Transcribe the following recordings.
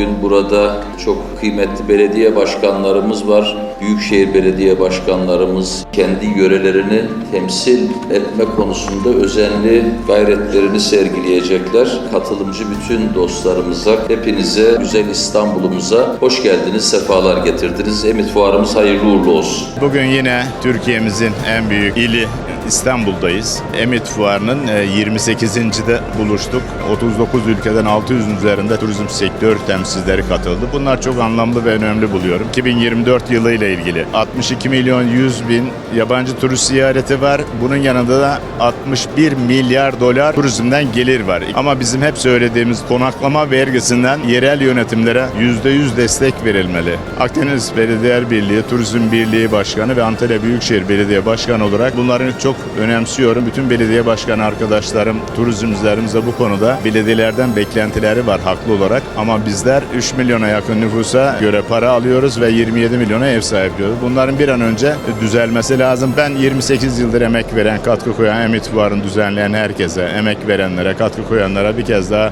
Bugün burada çok kıymetli belediye başkanlarımız var. Büyükşehir belediye başkanlarımız kendi yörelerini temsil etme konusunda özenli gayretlerini sergileyecekler. Katılımcı bütün dostlarımıza, hepinize, güzel İstanbul'umuza hoş geldiniz, sefalar getirdiniz. Emit Fuarımız hayırlı uğurlu olsun. Bugün yine Türkiye'mizin en büyük ili İstanbul'dayız. Emit Fuarı'nın e, 28.de buluştuk. 39 ülkeden 600'ün üzerinde turizm sektör temsilcileri katıldı. Bunlar çok anlamlı ve önemli buluyorum. 2024 yılı ile ilgili 62 milyon 100 bin yabancı turist ziyareti var. Bunun yanında da 61 milyar dolar turizmden gelir var. Ama bizim hep söylediğimiz konaklama vergisinden yerel yönetimlere %100 destek verilmeli. Akdeniz Belediyeler Birliği, Turizm Birliği Başkanı ve Antalya Büyükşehir Belediye Başkanı olarak bunları çok önemsiyorum. Bütün belediye başkanı arkadaşlarım, turizmcilerimiz de bu konuda belediyelerden beklentileri var haklı olarak. Ama bizler 3 milyona yakın nüfusa göre para alıyoruz ve 27 milyona ev sahipliyoruz. Bunların bir an önce düzelmesi lazım. Ben 28 yıldır emek veren, katkı koyan, Emit Fuarı'nı düzenleyen herkese, emek verenlere, katkı koyanlara bir kez daha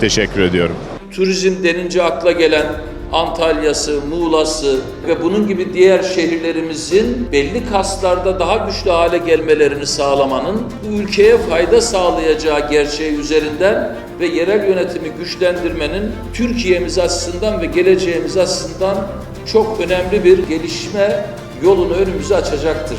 teşekkür ediyorum. Turizm denince akla gelen Antalya'sı, Muğla'sı ve bunun gibi diğer şehirlerimizin belli kaslarda daha güçlü hale gelmelerini sağlamanın bu ülkeye fayda sağlayacağı gerçeği üzerinden ve yerel yönetimi güçlendirmenin Türkiye'miz açısından ve geleceğimiz açısından çok önemli bir gelişme yolunu önümüze açacaktır.